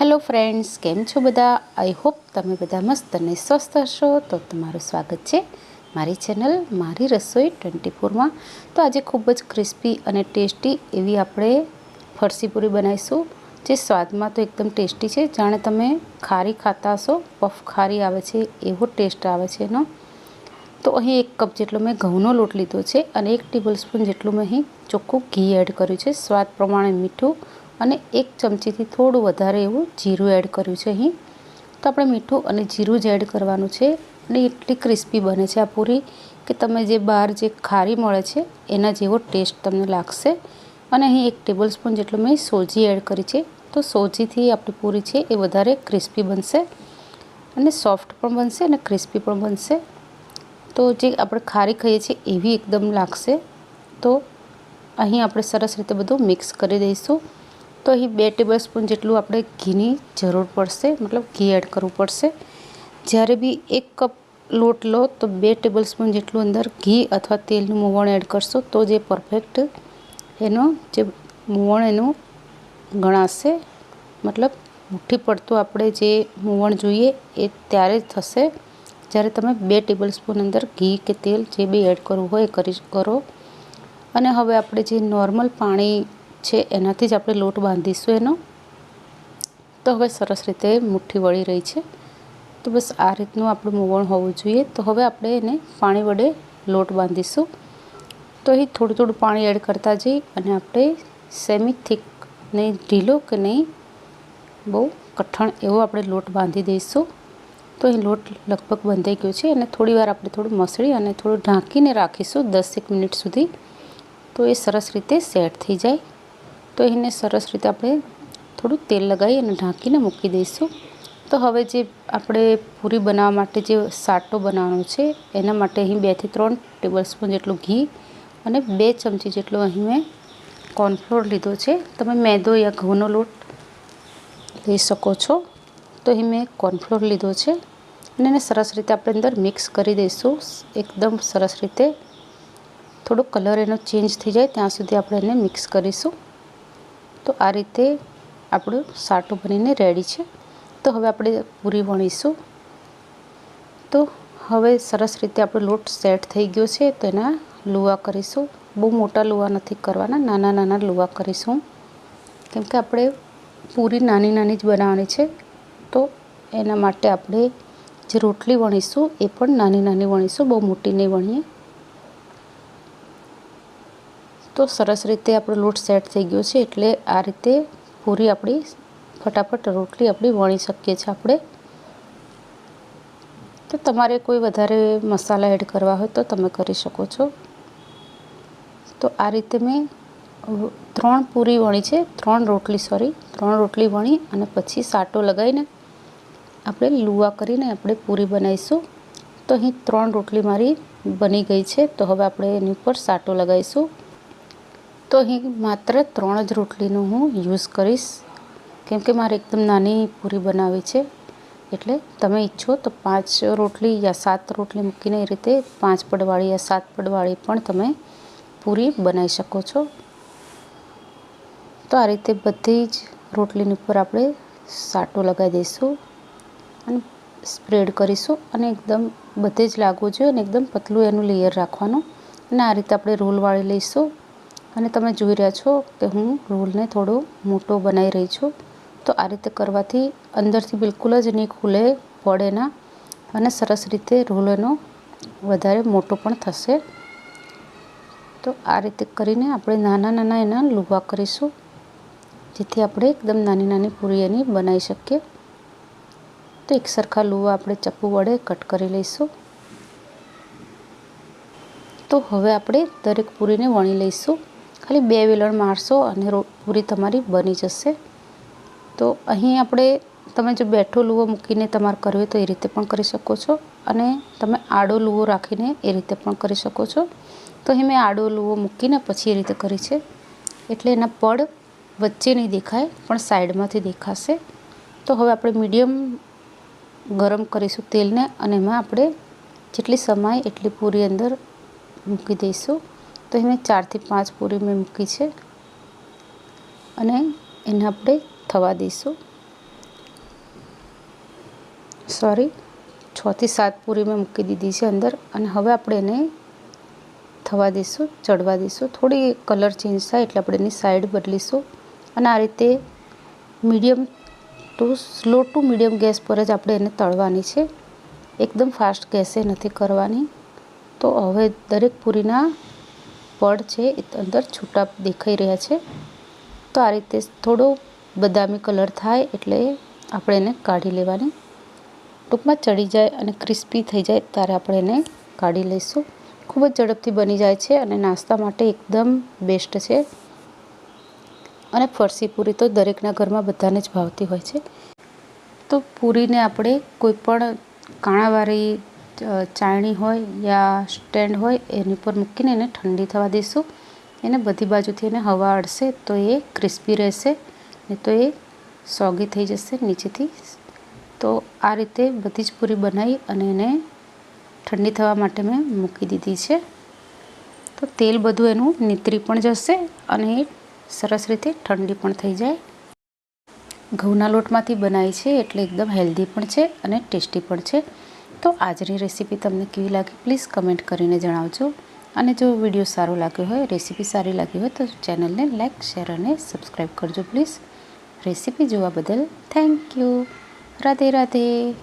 Hello friends કેમ છો બધા? આઈ હોપ તમે બધા મસ્ત અને સ્વસ્થ હશો. તો તમારું સ્વાગત છે મારી ચેનલ મારી રસોઈ ટ્વેન્ટી ફોરમાં તો આજે ખૂબ જ ક્રિસ્પી અને ટેસ્ટી એવી આપણે ફરસી પૂરી બનાવીશું, જે સ્વાદમાં તો એકદમ ટેસ્ટી છે. જાણે તમે ખારી ખાતા હશો પફ ખારી આવે છે, એવો ટેસ્ટ આવે છે એનો. તો અહીં એક કપ જેટલો મેં ઘઉંનો લોટ લીધો છે અને એક ટેબલ સ્પૂન જેટલું મેં અહીં ચોખ્ખું ઘી એડ કર્યું છે. સ્વાદ પ્રમાણે મીઠું અને એક ચમચીથી થોડું વધારે એવું જીરું એડ કર્યું છે અહીં. તો આપણે મીઠું અને જીરું જ એડ કરવાનું છે અને એટલી ક્રિસ્પી બને છે આ પૂરી કે તમે જે બહાર જે ખારી મળે છે એના જેવો ટેસ્ટ તમને લાગશે. અને અહીં એક ટેબલ સ્પૂન જેટલું મેં સોજી એડ કરી છે. તો સોજીથી આપણી પૂરી છે એ વધારે ક્રિસ્પી બનશે અને સોફ્ટ પણ બનશે અને ક્રિસ્પી પણ બનશે. તો જે આપણે ખારી ખાઈએ છીએ એવી એકદમ લાગશે. તો અહીં આપણે સરસ રીતે બધું મિક્સ કરી દઈશું. તો અહીં બે ટેબલ સ્પૂન જેટલું આપણે ઘીની જરૂર પડશે, મતલબ ઘી એડ કરવું પડશે. જ્યારે બી એક કપ લોટ લો, તો બે ટેબલ સ્પૂન જેટલું અંદર ઘી અથવા તેલનું મોવણ એડ કરશો, તો જે પરફેક્ટ એનો જે મોવણ એનું ગણાશે. મતલબ મુઠ્ઠી પડતું આપણે જે મોવણ જોઈએ એ ત્યારે જ થશે. જ્યારે તમે બે ટેબલ સ્પૂન અંદર ઘી કે તેલ જે બી એડ કરવું હોય એ કરી કરો. અને હવે આપણે જે નોર્મલ પાણી છે, એનાથી જ આપણે લોટ બાંધીશું એનો. તો હવે સરસ રીતે મુઠ્ઠી વળી રહી છે. તો બસ આ રીતનું આપણું મૂવણ હોવું જોઈએ. તો હવે આપણે એને પાણી વડે લોટ બાંધીશું. તો અહીં થોડું થોડું પાણી એડ કરતા જઈ અને આપણે સેમી થીક નહીં ઢીલો કે નહીં, બહુ કઠણ એવો આપણે લોટ બાંધી દઈશું. તો અહીં લોટ લગભગ બંધાઈ ગયો છે. અને થોડી વાર આપણે થોડું મસળી અને થોડું ઢાંકીને રાખીશું દસેક મિનિટ સુધી. તો એ સરસ રીતે સેટ થઈ જાય. તો એને સરસ રીતે આપણે થોડું તેલ લગાવી અને ઢાંકીને મૂકી દઈશું. તો હવે જે આપણે પૂરી બનાવવા માટે જે સાટો બનાવવાનો છે, એના માટે અહીં બેથી ત્રણ ટેબલ સ્પૂન જેટલું ઘી અને બે ચમચી જેટલો અહીં મેં કોર્નફ્લોર લીધો છે. તમે મેદો યા ઘઉંનો લોટ લઈ શકો છો. તો અહીં મેં કોર્નફ્લોર લીધો છે અને એને સરસ રીતે આપણે અંદર મિક્સ કરી દઈશું. એકદમ સરસ રીતે થોડો કલર એનો ચેન્જ થઈ જાય ત્યાં સુધી આપણે એને મિક્સ કરીશું. તો આ રીતે આપણું સાટું બનીને રેડી છે. તો હવે આપણે પૂરી વણીશું. તો હવે સરસ રીતે આપણો લોટ સેટ થઈ ગયો છે, તો એના લુવા કરીશું. બહુ મોટા લુવા નથી કરવાના, નાના નાના લુવા કરીશું. કેમ કે આપણે પૂરી નાની નાની જ બનાવવાની છે, તો એના માટે આપણે જે રોટલી વણીશું એ પણ નાની નાની વણીશું, બહુ મોટી નહીં વણીએ. તો સરસ રીતે આપણો લોટ સેટ થઈ ગયો છે એટલે આ રીતે પૂરી આપણી ફટાફટ રોટલી આપણી વણી શકીએ છીએ આપણે. તો તમારે કોઈ વધારે મસાલા એડ કરવા હોય તો તમે કરી શકો છો. તો આ રીતે મેં ત્રણ પૂરી વણી છે, ત્રણ રોટલી સોરી ત્રણ રોટલી વણી અને પછી સાટો લગાવીને આપણે લુવા કરીને આપણે પૂરી બનાવીશું. તો અહીં ત્રણ રોટલી મારી બની ગઈ છે, તો હવે આપણે એની ઉપર સાટો લગાવીશું. તો અહીં માત્ર ત્રણ જ રોટલીનો હું યુઝ કરીશ. કેમ કે મારે એકદમ નાની પૂરી બનાવી છે. એટલે તમે ઈચ્છો તો પાંચ રોટલી યા સાત રોટલી મૂકીને એ રીતે પાંચ પડવાળી યા સાત પડવાળી પણ તમે પૂરી બનાવી શકો છો. તો આ રીતે બધી જ રોટલીની ઉપર આપણે સાટો લગાવી દઈશું અને સ્પ્રેડ કરીશું અને એકદમ બધે જ લાગવું જોઈએ અને એકદમ પતલું એનું લેયર રાખવાનું. અને આ રીતે આપણે રોલવાળી લઈશું. અને તમે જોઈ રહ્યા છો કે હું રોલને થોડો મોટો બનાવી રહી છું. તો આ રીતે કરવાથી અંદરથી બિલકુલ જ નહીં ખુલે, પડે ના અને સરસ રીતે રોલ એનો વધારે મોટો પણ થશે. તો આ રીતે કરીને આપણે નાના નાના એના લુવા કરીશું, જેથી આપણે એકદમ નાની નાની પૂરી એની બનાવી શકીએ. તો એક સરખા લુવા આપણે ચપ્પુ વડે કટ કરી લઈશું. તો હવે આપણે દરેક પૂરીને વણી લઈશું. ખાલી બે વેલણ મારશો અને પૂરી તમારી બની જશે. તો અહીં આપણે, તમે જો બેઠો લુવો મૂકીને તમારે કરવો તો એ રીતે પણ કરી શકો છો અને તમે આડો લુવો રાખીને એ રીતે પણ કરી શકો છો. તો અહીં મેં આડો લુવો મૂકીને પછી એ રીતે કરી છે. એટલે એના પડ વચ્ચે નહીં દેખાય, પણ સાઈડમાંથી દેખાશે. તો હવે આપણે મીડિયમ ગરમ કરીશું તેલને અને એમાં આપણે જેટલી સમાય એટલી પૂરી અંદર મૂકી દઈશું. તો એને ચારથી પાંચ પૂરી મેં મૂકી છે. અને એને આપણે થવા દઈશું. સોરી છથી સાત પૂરી મેં મૂકી દીધી છે અંદર. અને હવે આપણે એને થવા દઈશું, ચડવા દઈશું. થોડી કલર ચેન્જ થાય એટલે આપણે એની સાઈડ બદલીશું. અને આ રીતે medium to, slow to medium gas પર જ આપણે એને તળવાની છે. એકદમ ફાસ્ટ ગેસે નથી કરવાની. તો હવે દરેક પૂરીના પડ છે, એ અંદર છૂટા દેખાઈ રહ્યા છે. તો આ રીતે થોડો બદામી કલર થાય એટલે આપણે એને કાઢી લેવાની. ટૂંકમાં ચડી જાય અને ક્રિસ્પી થઈ જાય ત્યારે આપણે એને કાઢી લઈશું. ખૂબ જ ઝડપથી બની જાય છે અને નાસ્તા માટે એકદમ બેસ્ટ છે. અને ફરસી પૂરી તો દરેકના ઘરમાં બધાને જ ભાવતી હોય છે. તો પૂરીને આપણે કોઈપણ કાણાવાળી ચાળણી હોય યા સ્ટેન્ડ હોય, એની પર મૂકીને એને ઠંડી થવા દઈશું. એને બધી બાજુથી એને હવા અડશે તો એ ક્રિસ્પી રહેશે, ને તો એ સોગી થઈ જશે નીચેથી. તો આ રીતે બધી જ પૂરી બનાવી અને એને ઠંડી થવા માટે મેં મૂકી દીધી છે. તો તેલ બધું એનું નીતરી પણ જશે અને એ સરસ રીતે ઠંડી પણ થઈ જાય. ઘઉંના લોટમાંથી બનાવી છે એટલે એકદમ હેલ્ધી પણ છે અને ટેસ્ટી પણ છે. તો આજની રેસીપી તમને કેવી લાગી પ્લીઝ કમેન્ટ કરીને જણાવજો. અને જો વીડિયો સારો લાગ્યો હોય, રેસીપી સારી લાગી હોય તો ચેનલને લાઇક શેર અને સબસ્ક્રાઈબ કરજો પ્લીઝ. રેસીપી જોવા બદલ થેન્ક યુ. રાધે રાધે.